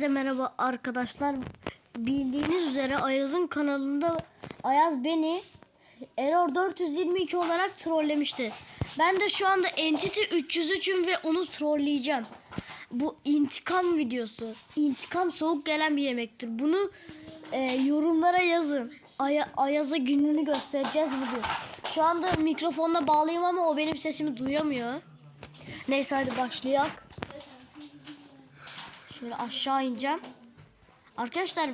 Herkese merhaba arkadaşlar. Bildiğiniz üzere Ayaz'ın kanalında Ayaz beni Error 422 olarak trollemişti. Ben de şu anda Entity 303'üm ve onu trolleyeceğim. Bu intikam videosu. İntikam soğuk gelen bir yemektir. Bunu e, yorumlara yazın. Aya, Ayaz'a gününü göstereceğiz bugün. Şu anda mikrofonla bağlıyım ama o benim sesimi duyamıyor. Neyse hadi başlayalım. Şöyle aşağı ineceğim. Arkadaşlar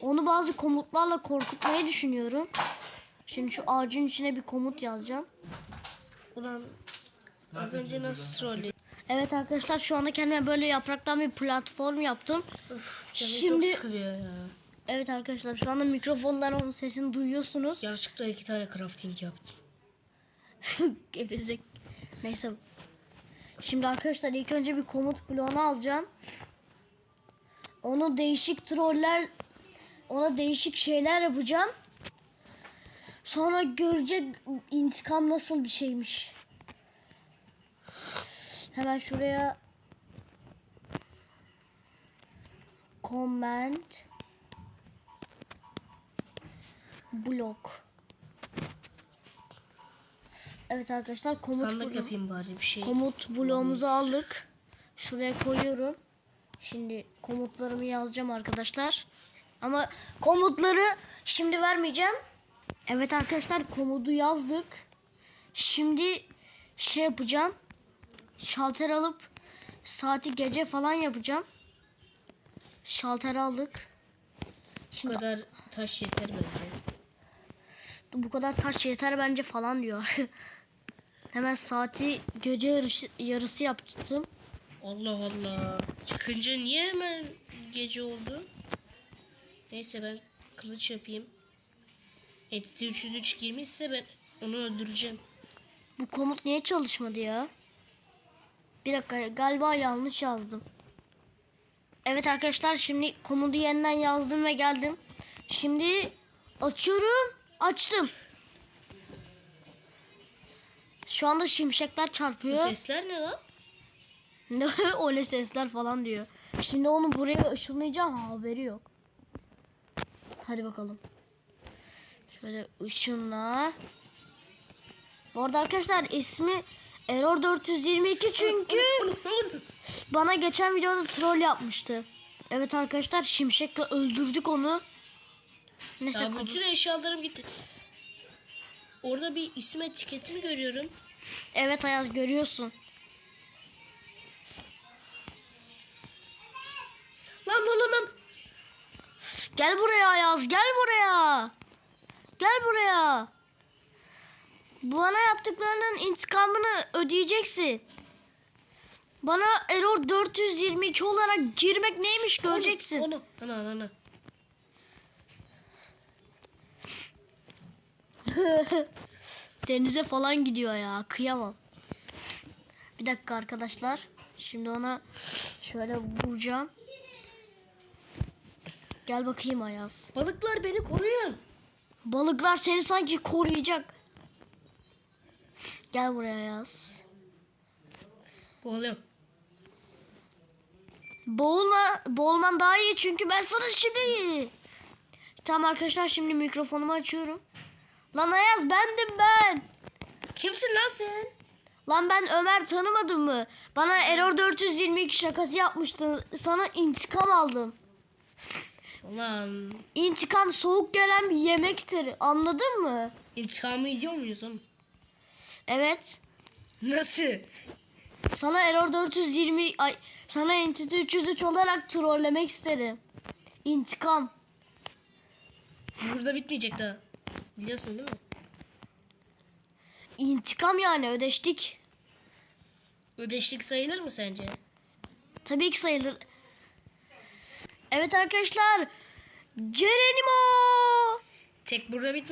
onu bazı komutlarla korkutmayı düşünüyorum. Şimdi şu ağacın içine bir komut yazacağım. Ulan az önce nasıl trollü? Evet arkadaşlar şu anda kendime böyle yapraktan bir platform yaptım. Canım Şimdi- çok ya. Evet arkadaşlar şu anda mikrofondan onun sesini duyuyorsunuz. Yanlışlıkla iki tane crafting yaptım. Gerizek. Neyse. Şimdi arkadaşlar ilk önce bir komut bloğunu alacağım. Onu değişik troller ona değişik şeyler yapacağım. Sonra görecek intikam nasıl bir şeymiş. Hemen şuraya comment blok. Evet arkadaşlar komut Sandık bloğu- yapayım bari bir şey. Komut bloğumuzu aldık. Şuraya koyuyorum. Şimdi komutlarımı yazacağım arkadaşlar. Ama komutları şimdi vermeyeceğim. Evet arkadaşlar komutu yazdık. Şimdi şey yapacağım. Şalter alıp saati gece falan yapacağım. Şalter aldık. Bu Şimdi kadar taş yeter bence. bu kadar taş yeter bence falan diyor. Hemen saati gece yarışı, yarısı yaptım. Allah Allah. Çıkınca niye hemen gece oldu? Neyse ben kılıç yapayım. Entity 303 girmişse ben onu öldüreceğim. Bu komut niye çalışmadı ya? Bir dakika galiba yanlış yazdım. Evet arkadaşlar şimdi komutu yeniden yazdım ve geldim. Şimdi açıyorum. Açtım. Şu anda şimşekler Bu çarpıyor. sesler ne lan? Ne o ne sesler falan diyor. Şimdi onu buraya ışınlayacağım haberi yok. Hadi bakalım. Şöyle ışınla. Bu arada arkadaşlar ismi Error 422 çünkü bana geçen videoda troll yapmıştı. Evet arkadaşlar şimşekle öldürdük onu. Neyse Ya bütün eşyalarım gitti. Orada bir isim etiketini görüyorum. evet Ayaz görüyorsun. Lan lan lan lan. Gel buraya Ayaz gel buraya. Gel buraya. Bana yaptıklarının intikamını ödeyeceksin. Bana error 422 olarak girmek neymiş göreceksin. Onu. Ana ana ana. Denize falan gidiyor ya kıyamam. Bir dakika arkadaşlar. Şimdi ona şöyle vuracağım. Gel bakayım Ayaz. Balıklar beni koruyun. Balıklar seni sanki koruyacak. Gel buraya Ayaz. Boğuluyorum. Boğulma, boğulman daha iyi çünkü ben sana şimdi... Tamam arkadaşlar şimdi mikrofonumu açıyorum. Lan Ayaz bendim ben. Kimsin lan sen? Lan ben Ömer tanımadım mı? Bana Error 422 şakası yapmıştı. Sana intikam aldım. Ulan İntikam soğuk gelen bir yemektir. Anladın mı? intikamı yiyor muyuz oğlum? Evet. Nasıl? Sana Error 420 ay sana Entity 303 olarak trollemek isterim. İntikam. Burada bitmeyecek daha. Biliyorsun değil mi? İntikam yani ödeştik. Ödeşlik sayılır mı sence? Tabii ki sayılır. Evet arkadaşlar. Geronimo. Tek burada bitmedi.